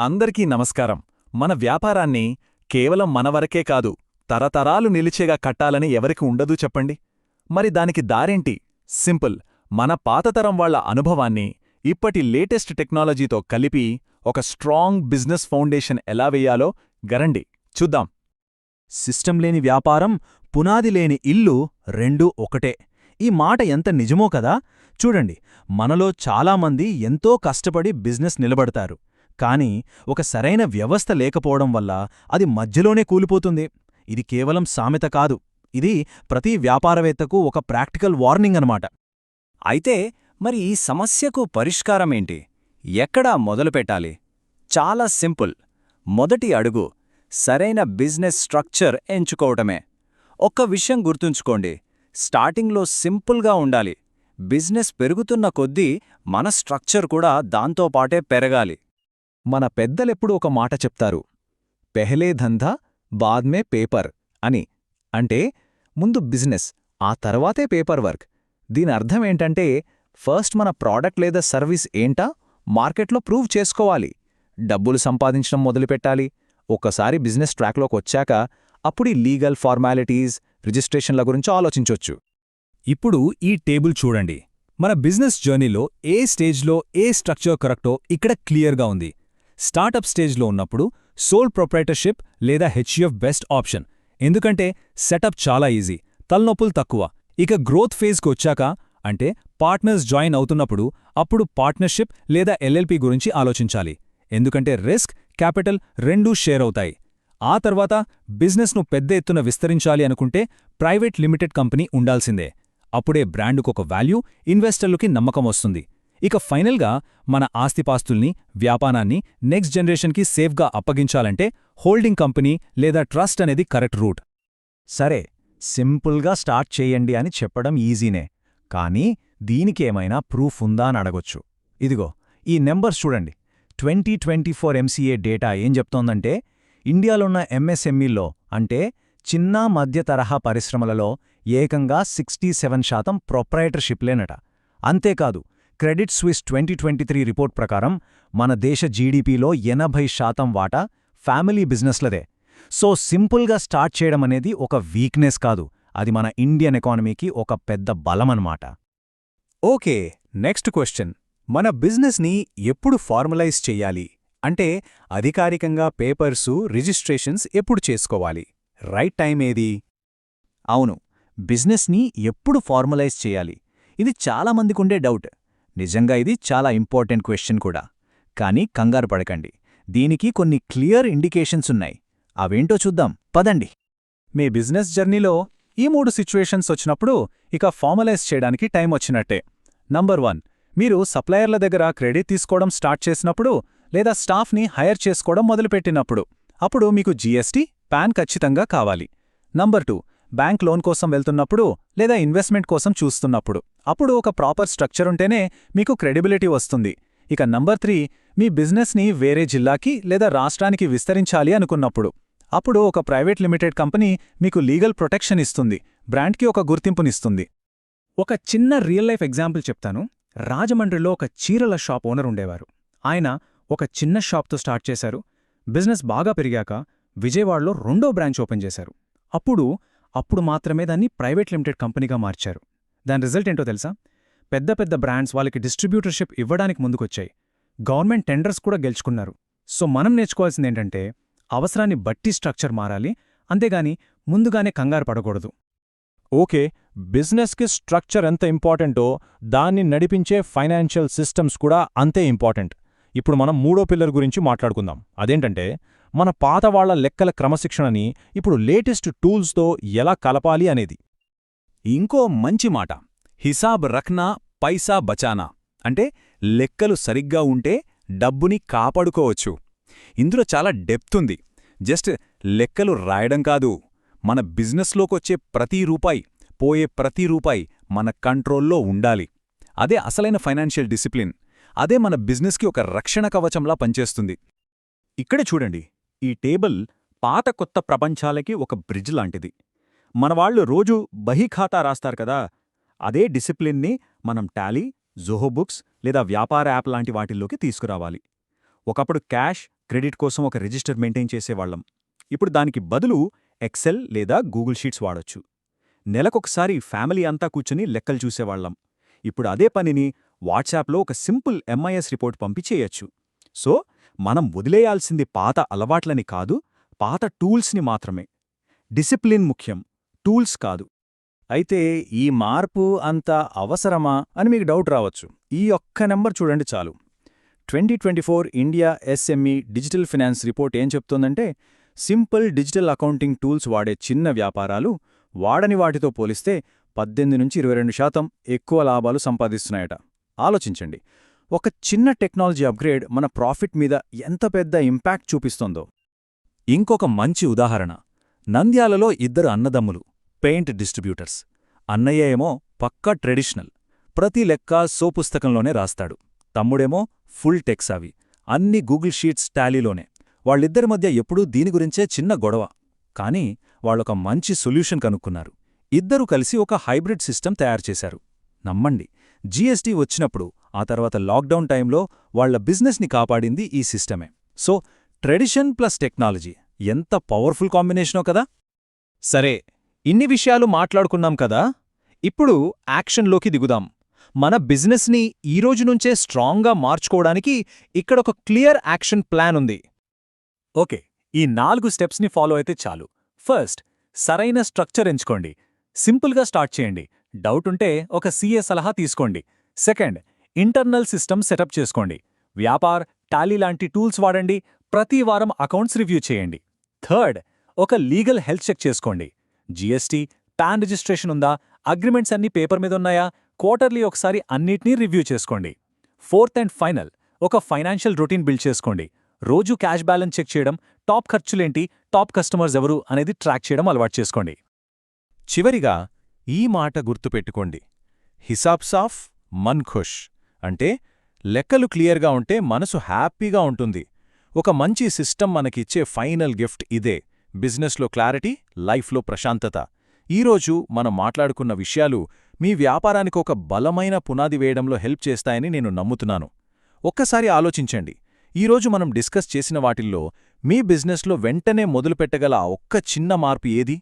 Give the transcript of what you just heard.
అందరికీ నమస్కారం. మన వ్యాపారాన్ని కేవలం మనవరకే కాదు తరతరాలు నిలిచేగా కట్టాలని ఎవరికి ఉండదు చెప్పండి? మరి దానికి దారేంటి? సింపుల్. మన పాతతరం వాళ్ళ అనుభవాన్ని ఇప్పటి లేటెస్ట్ టెక్నాలజీతో కలిపి ఒక స్ట్రాంగ్ బిజినెస్ ఫౌండేషన్ ఎలా వెయ్యాలో గరండి. చూద్దాం. సిస్టం లేని వ్యాపారం పునాది లేని ఇల్లు రెండూ ఒకటే. ఈ మాట ఎంత నిజమో కదా? చూడండి. మనలో చాలామంది ఎంతో కష్టపడి బిజినెస్ నిలబడతారు. కానీ ఒక సరైన వ్యవస్థ లేకపోవడం వల్ల అది మధ్యలోనే కూలిపోతుంది. ఇది కేవలం సామెత కాదు. ఇది ప్రతి వ్యాపారవేత్తకు ఒక ప్రాక్టికల్ వార్నింగ్ అనమాట అయితే మరి ఈ సమస్యకు పరిష్కారమేంటి ఎక్కడా మొదలుపెట్టాలి చాలా సింపుల్. మొదటి అడుగు సరైన బిజినెస్ స్ట్రక్చర్ ఎంచుకోవటమే. ఒక్క విషయం గుర్తుంచుకోండి. స్టార్టింగ్లో సింపుల్గా ఉండాలి. బిజినెస్ పెరుగుతున్న కొద్దీ మన స్ట్రక్చర్ కూడా దాంతోపాటే పెరగాలి. మన పెద్దలెప్పుడు ఒక మాట చెప్తారు పెహలే ధంధా బాద్మే పేపర్ అని. అంటే ముందు బిజినెస్ ఆ తర్వాతే పేపర్ వర్క్. దీని అర్థమేంటంటే ఫస్ట్ మన ప్రోడక్ట్ లేదా సర్వీస్ ఏంటా మార్కెట్లో ప్రూవ్ చేసుకోవాలి. డబ్బులు సంపాదించడం మొదలుపెట్టాలి. ఒక్కసారి బిజినెస్ ట్రాక్లోకి వచ్చాక అప్పుడు ఈ లీగల్ ఫార్మాలిటీస్ రిజిస్ట్రేషన్ల గురించి ఆలోచించొచ్చు. ఇప్పుడు ఈ టేబుల్ చూడండి. మన బిజినెస్ జర్నీలో ఏ స్టేజ్లో ఏ స్ట్రక్చర్ కరెక్టో ఇక్కడ క్లియర్గా ఉంది. స్టార్టప్ స్టేజ్లో ఉన్నప్పుడు సోల్ ప్రొప్రైటర్షిప్ లేదా హెచ్యుఎఫ్ బెస్ట్ ఆప్షన్. ఎందుకంటే సెటప్ చాలా ఈజీ తలనొప్పులు తక్కువ. ఇక గ్రోత్ ఫేజ్కి వచ్చాక అంటే పార్ట్నర్స్ జాయిన్ అవుతున్నప్పుడు అప్పుడు పార్ట్నర్షిప్ లేదా ఎల్ఎల్పి గురించి ఆలోచించాలి. ఎందుకంటే రిస్క్ క్యాపిటల్ రెండూ షేర్ అవుతాయి. ఆ తర్వాత బిజినెస్ను పెద్ద ఎత్తున విస్తరించాలి అనుకుంటే ప్రైవేట్ లిమిటెడ్ కంపెనీ ఉండాల్సిందే. అప్పుడే బ్రాండుకొక వాల్యూ ఇన్వెస్టర్లకి నమ్మకం వస్తుంది. ఇక ఫైనల్గా మన ఆస్తిపాస్తుల్ని వ్యాపారాన్ని నెక్స్ట్ జనరేషన్కి సేఫ్గా అప్పగించాలంటే హోల్డింగ్ కంపెనీ లేదా ట్రస్ట్ అనేది కరెక్ట్ రూట్. సరే సింపుల్గా స్టార్ట్ చేయండి అని చెప్పడం ఈజీనే కానీ దీనికేమైనా ప్రూఫ్ ఉందా అని అడగొచ్చు. ఇదిగో ఈ నెంబర్స్ చూడండి. Twenty twenty four MCA data ఏం చెప్తోందంటే ఇండియాలోన్న ఎంఎస్ఎంఈల్లో అంటే చిన్న మధ్య తరహా పరిశ్రమలలో ఏకంగా సిక్స్టీ సెవెన్ శాతం ప్రొప్రైటర్షిప్లేనట. అంతేకాదు Credit Suisse twenty twenty three report ప్రకారం మన దేశ జీడీపీలో ఎనభై శాతం వాటా ఫ్యామిలీ బిజినెస్లదే. సో సింపుల్గా స్టార్ట్ చేయడం అనేది ఒక వీక్నెస్ కాదు. అది మన ఇండియన్ ఎకానమీకి ఒక పెద్ద బలమన్నమాట. Okay next question. మన బిజినెస్ని ఎప్పుడు ఫార్మలైజ్ చెయ్యాలి అంటే అధికారికంగా పేపర్సు రిజిస్ట్రేషన్స్ ఎప్పుడు చేసుకోవాలి? రైట్ టైం ఏది? అవును బిజినెస్ని ఎప్పుడు ఫార్మలైజ్ చేయాలి? ఇది చాలామందికుండే డౌట్. నిజంగా ఇది చాలా ఇంపార్టెంట్ క్వశ్చన్ కూడా. కానీ కంగారు పడకండి. దీనికి కొన్ని క్లియర్ ఇండికేషన్స్ ఉన్నాయి. అవేంటో చూద్దాం. పదండి. మీ బిజినెస్ జర్నీలో ఈ మూడు సిచ్యువేషన్స్ వచ్చినప్పుడు ఇక ఫార్మలైజ్ చేయడానికి టైం వచ్చినట్టే. నంబర్ వన్ మీరు సప్లయర్ల దగ్గర క్రెడిట్ తీసుకోవడం స్టార్ట్ చేసినప్పుడు లేదా స్టాఫ్ని హైర్ చేసుకోవడం మొదలుపెట్టినప్పుడు. అప్పుడు మీకు జీఎస్టీ పాన్ ఖచ్చితంగా కావాలి. నంబర్ టూ బ్యాంక్ లోన్ కోసం వెళ్తున్నప్పుడు లేదా ఇన్వెస్ట్మెంట్ కోసం చూస్తున్నప్పుడు. అప్పుడు ఒక ప్రాపర్ స్ట్రక్చర్ ఉంటేనే మీకు క్రెడిబిలిటీ వస్తుంది. ఇక నంబర్ త్రీ మీ బిజినెస్ని వేరే జిల్లాకి లేదా రాష్ట్రానికి విస్తరించాలి అనుకున్నప్పుడు. అప్పుడు ఒక ప్రైవేట్ లిమిటెడ్ కంపెనీ మీకు లీగల్ ప్రొటెక్షన్ ఇస్తుంది. బ్రాండ్కి ఒక గుర్తింపునిస్తుంది. ఒక చిన్న రియల్ లైఫ్ ఎగ్జాంపుల్ చెప్తాను. రాజమండ్రిలో ఒక చీరల షాప్ ఓనర్ ఉండేవారు. ఆయన ఒక చిన్న షాప్తో స్టార్ట్ చేశారు. బిజినెస్ బాగా పెరిగాక విజయవాడలో రెండో బ్రాంచ్ ఓపెన్ చేశారు. అప్పుడు అప్పుడు మాత్రమే దాన్ని ప్రైవేట్ లిమిటెడ్ కంపెనీగా మార్చారు. దాని రిజల్ట్ ఏంటో తెలుసా? పెద్ద పెద్ద బ్రాండ్స్ వాళ్ళకి డిస్ట్రిబ్యూటర్షిప్ ఇవ్వడానికి ముందుకొచ్చాయి. గవర్నమెంట్ టెండర్స్ కూడా గెలుచుకున్నారు. సో మనం నేర్చుకోవాల్సిందేంటంటే అవసరాన్ని బట్టి స్ట్రక్చర్ మారాలి అంతేగాని ముందుగానే కంగారు పడకూడదు. ఓకే బిజినెస్కి స్ట్రక్చర్ ఎంత ఇంపార్టెంటో దాన్ని నడిపించే ఫైనాన్షియల్ సిస్టమ్స్ కూడా అంతే ఇంపార్టెంట్. ఇప్పుడు మనం మూడో పిల్లర్ గురించి మాట్లాడుకుందాం. అదేంటంటే మన పాతవాళ్ళ లెక్కల క్రమశిక్షణని ఇప్పుడు లేటెస్ట్ టూల్స్తో ఎలా కలపాలి అనేది. ఇంకో మంచి మాట హిసాబ్ రఖ్నా పైసా బచానా. అంటే లెక్కలు సరిగ్గా ఉంటే డబ్బుని కాపాడుకోవచ్చు. ఇందులో చాలా డెప్త్ ఉంది. జస్ట్ లెక్కలు రాయడం కాదు మన బిజినెస్లోకొచ్చే ప్రతి రూపాయి పోయే ప్రతి రూపాయి మన కంట్రోల్లో ఉండాలి. అదే అసలైన ఫైనాన్షియల్ డిసిప్లిన్ అదే మన బిజినెస్కి ఒక రక్షణ కవచంలా పనిచేస్తుంది. ఇక్కడే చూడండి ఈ టేబుల్ పాత కొత్త ప్రపంచాలకి ఒక బ్రిడ్జ్ లాంటిది. మనవాళ్ళు రోజూ బహిఖాతా రాస్తారు కదా. అదే డిసిప్లిన్ని మనం టాలీ జోహో బుక్స్ లేదా వ్యాపార యాప్ లాంటి వాటిల్లోకి తీసుకురావాలి. ఒకప్పుడు క్యాష్ క్రెడిట్ కోసం ఒక రిజిస్టర్ మెయింటైన్ చేసేవాళ్ళం ఇప్పుడు దానికి బదులు ఎక్సెల్ లేదా గూగుల్ షీట్స్ వాడొచ్చు. నెలకొకసారి ఫ్యామిలీ అంతా కూర్చుని లెక్కలు చూసేవాళ్ళం ఇప్పుడు అదే పనిని వాట్సాప్లో ఒక సింపుల్ ఎంఐఎస్ రిపోర్ట్ పంపి చేయొచ్చు సో మనం వదిలేయాల్సింది పాత అలవాట్లని కాదు పాత టూల్స్ని మాత్రమే. డిసిప్లిన్ ముఖ్యం టూల్స్ కాదు. అయితే ఈ మార్పు అంత అవసరమా అని మీకు డౌట్ రావచ్చు. ఈ ఒక్క నెంబర్ చూడండి చాలు. Twenty twenty four India SME digital finance report ఏం చెప్తోందంటే సింపుల్ డిజిటల్ అకౌంటింగ్ టూల్స్ వాడే చిన్న వ్యాపారాలు వాడని వాటితో పోలిస్తే పద్దెనిమిది నుంచి ఇరవై శాతం ఎక్కువ లాభాలు సంపాదిస్తున్నాయట. ఆలోచించండి. ఒక చిన్న టెక్నాలజీ అప్గ్రేడ్ మన ప్రాఫిట్ మీద ఎంత పెద్ద ఇంపాక్ట్ చూపిస్తోందో. ఇంకొక మంచి ఉదాహరణ. నంద్యాలలో ఇద్దరు అన్నదమ్ములు పెయింట్ డిస్ట్రిబ్యూటర్స్. అన్నయ్య ఏమో పక్కా ట్రెడిషనల్. ప్రతి లెక్క సో పుస్తకంలోనే రాస్తాడు. తమ్ముడేమో ఫుల్ టెక్స్ అవి అన్ని గూగుల్ షీట్స్ టాలీలోనే. వాళ్ళిద్దరి మధ్య ఎప్పుడూ దీని గురించే చిన్న గొడవ. కానీ వాళ్ళొక మంచి సొల్యూషన్ కనుక్కున్నారు. ఇద్దరూ కలిసి ఒక హైబ్రిడ్ సిస్టమ్ తయారుచేశారు నమ్మండి. జీఎస్టీ వచ్చినప్పుడు ఆ తర్వాత లాక్డౌన్ టైంలో వాళ్ళ బిజినెస్ని కాపాడింది ఈ సిస్టమే. సో ట్రెడిషన్ ప్లస్ టెక్నాలజీ ఎంత పవర్ఫుల్ కాంబినేషనో కదా? సరే ఇన్ని విషయాలు మాట్లాడుకున్నాం కదా? ఇప్పుడు యాక్షన్లోకి దిగుదాం. మన బిజినెస్ని ఈరోజు నుంచే స్ట్రాంగ్గా మార్చుకోవడానికి ఇక్కడొక క్లియర్ యాక్షన్ ప్లాన్ ఉంది. ఓకే ఈ నాలుగు స్టెప్స్ని ఫాలో అయితే చాలు. ఫస్ట్ సరైన స్ట్రక్చర్ ఎంచుకోండి. సింపుల్గా స్టార్ట్ చేయండి. డౌట్ ఉంటే ఒక సీఏ సలహా తీసుకోండి. సెకండ్ ఇంటర్నల్ సిస్టమ్ సెటప్ చేసుకోండి. వ్యాపార్ టాలీ లాంటి టూల్స్ వాడండి. ప్రతి వారం అకౌంట్స్ రివ్యూ చేయండి. థర్డ్ ఒక లీగల్ హెల్త్ చెక్ చేసుకోండి. జీఎస్టీ పాన్ రిజిస్ట్రేషన్ ఉందా? అగ్రిమెంట్స్ అన్ని పేపర్ మీద ఉన్నాయా? క్వార్టర్లీ ఒకసారి అన్నిటినీ రివ్యూ చేసుకోండి. ఫోర్త్ అండ్ ఫైనల్ ఒక ఫైనాన్షియల్ రొటీన్ బిల్డ్ చేసుకోండి. రోజు క్యాష్ బ్యాలెన్స్ చెక్ చేయడం టాప్ ఖర్చులేంటి టాప్ కస్టమర్స్ ఎవరు అనేది ట్రాక్ చేయడం అలవాటు చేసుకోండి. చివరిగా ఈ మాట గుర్తుపెట్టుకోండి. హిసాబ్ సాఫ్ మన్ ఖుష్. అంటే లెక్కలు క్లియర్గా ఉంటే మనసు హ్యాపీగా ఉంటుంది. ఒక మంచి సిస్టమ్ మనకిచ్చే ఫైనల్ గిఫ్ట్ ఇదే. బిజినెస్లో క్లారిటీ లైఫ్లో ప్రశాంతత. ఈరోజు మనం మాట్లాడుకున్న విషయాలు మీ వ్యాపారానికి ఒక బలమైన పునాది వేయడంలో హెల్ప్ చేస్తాయని నేను నమ్ముతున్నాను. ఒక్కసారి ఆలోచించండి. ఈరోజు మనం డిస్కస్ చేసిన వాటిల్లో మీ బిజినెస్లో వెంటనే మొదలుపెట్టగల ఒక్క చిన్న మార్పు ఏది?